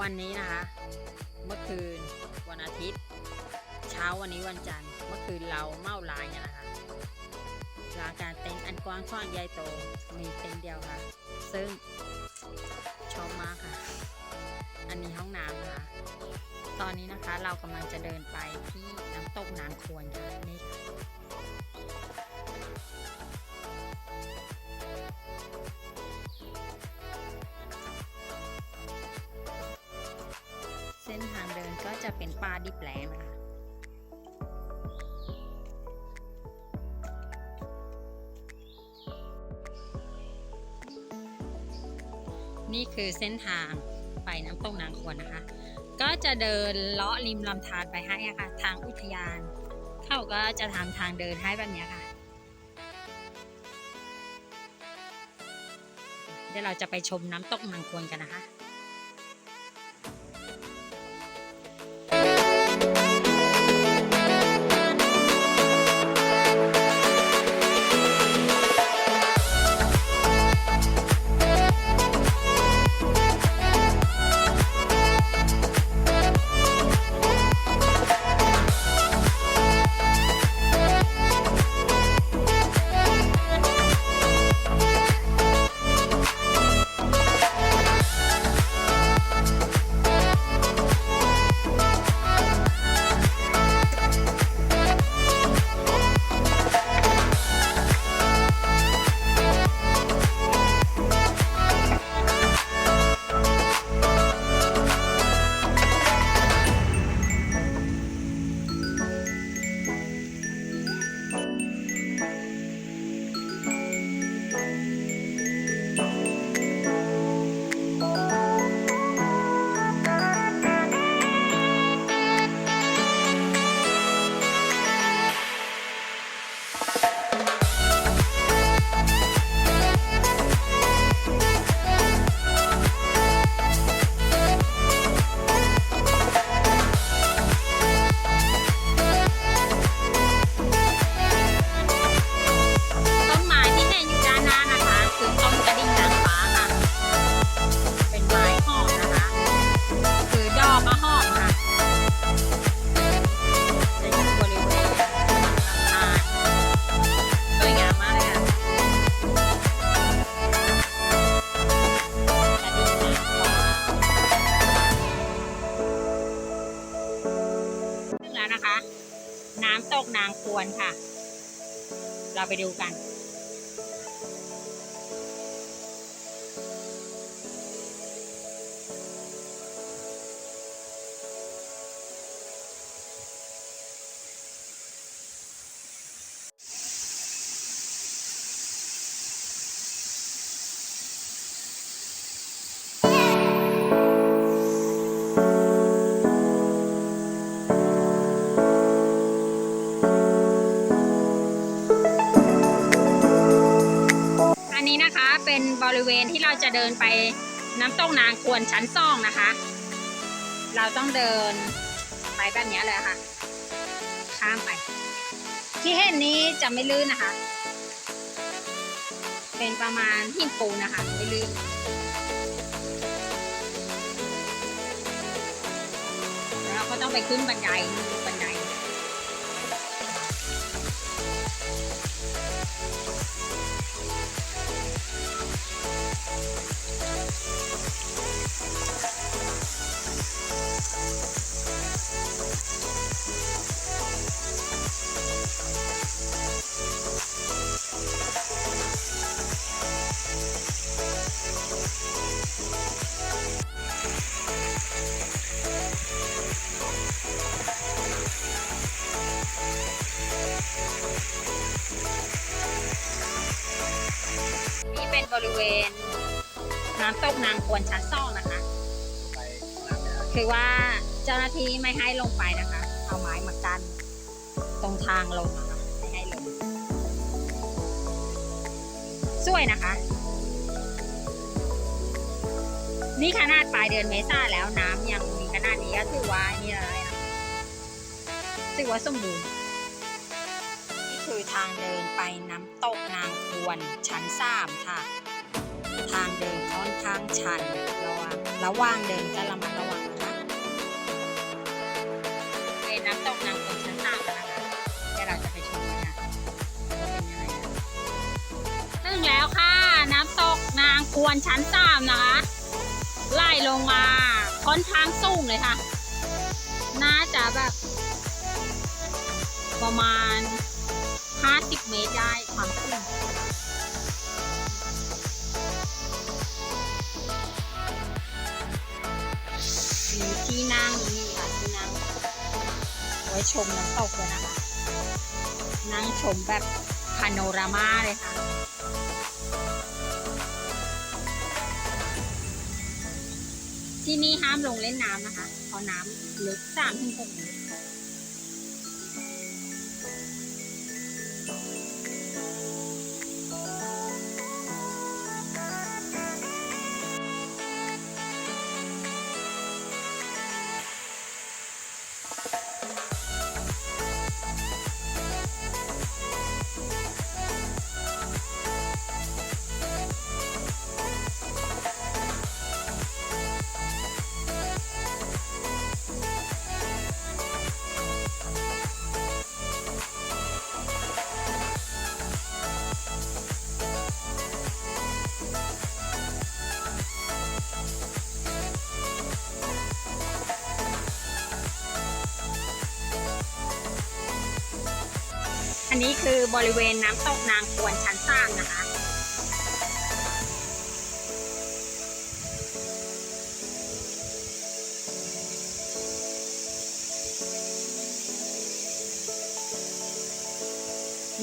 วันนี้นะคะ เมื่อคืนวันอาทิตย์ เช้าวันนี้วันจันทร์ เมื่อคืนเราเมาลายกันนะคะลาการเต็นท์อันกว้างขวางใหญ่โตมีเต็นท์เดียวค่ะ ซึ่งชอบมากค่ะ อันนี้ห้องน้ำนะคะตอนนี้นะคะเรากำลังจะเดินไปที่น้ำตกนางควรค่ะนี่ค่ะ ก็จะเป็นป่าดิบแหลงนะคะนี่คือเส้นทางไปน้ำตกนางควรนะคะ ก็จะเดินเลาะริมลำธารไปให้อะค่ะ ทางอุทยาน เขาก็จะทำทางเดินให้แบบนี้ค่ะ เดี๋ยวเราจะไปชมน้ำตกนางควรกันนะคะางควรค่ะ เราไปดูกันอัน เป็นบริเวณที่เราจะเดินไปน้ำตกนางควรชั้นซองนะคะ เราต้องเดินไปแบบนี้เลยค่ะ ข้ามไป ที่เห็นนี้จะไม่ลื่นนะคะ เป็นประมาณหินปูนะคะไม่ลื่นเราก็ต้องไปขึ้นบันไดบันได น้ำตกนางควรชั้นซ่องนะคะ คือว่าเจ้าหน้าที่ไม่ให้ลงไปนะคะ เอาไม้มากันตรงทางลงนะคะไม่ให้ลงสวยนะคะ นี่ขนาดปลายเดือนเมษาแล้วน้ำยังมีขนาดนี้ก็ถือว่านี่อะไรนะสึกว่าสมบูรณ์นี่คือทางเดินไปน้ำตกนางควนชั้นสามค่ะ ทางเดินค่อนข้างชันระวังระว่างเดินก็ระมัดระวังนะคะเป็นน้ำตกนางควนชั้นสามแล้วนะคะเดี๋ยวเราจะไปชมกันค่ะว่าเป็นยังไงนะถึงแล้วค่ะ น้ำตกนางควนชั้นสามนะคะ ไล่ลงมาค่อนข้างสูงเลยค่ะ น่าจะแบบประมาณ ชมน้ำตกเลยนะคะ นั่งชมแบบพาโนรามาเลยค่ะ ที่นี่ห้ามลงเล่นน้ำนะคะเพราะน้ำลึก3ถึงหเมตร อันนี้คือบริเวณน้ำตกนางควนชั้นสร้างนะคะ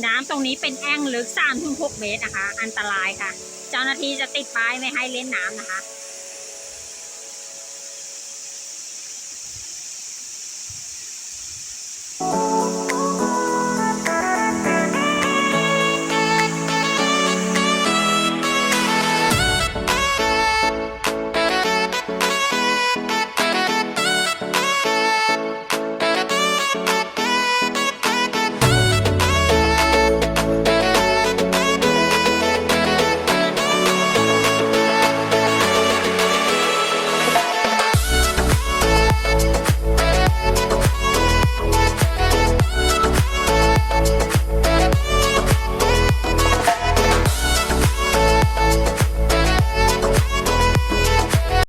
น้ำตรงนี้เป็นแอ่งลึก3-6เมตรนะคะ อันตรายค่ะ เจ้าหน้าที่จะติดป้ายไม่ให้เล่นน้ำนะคะ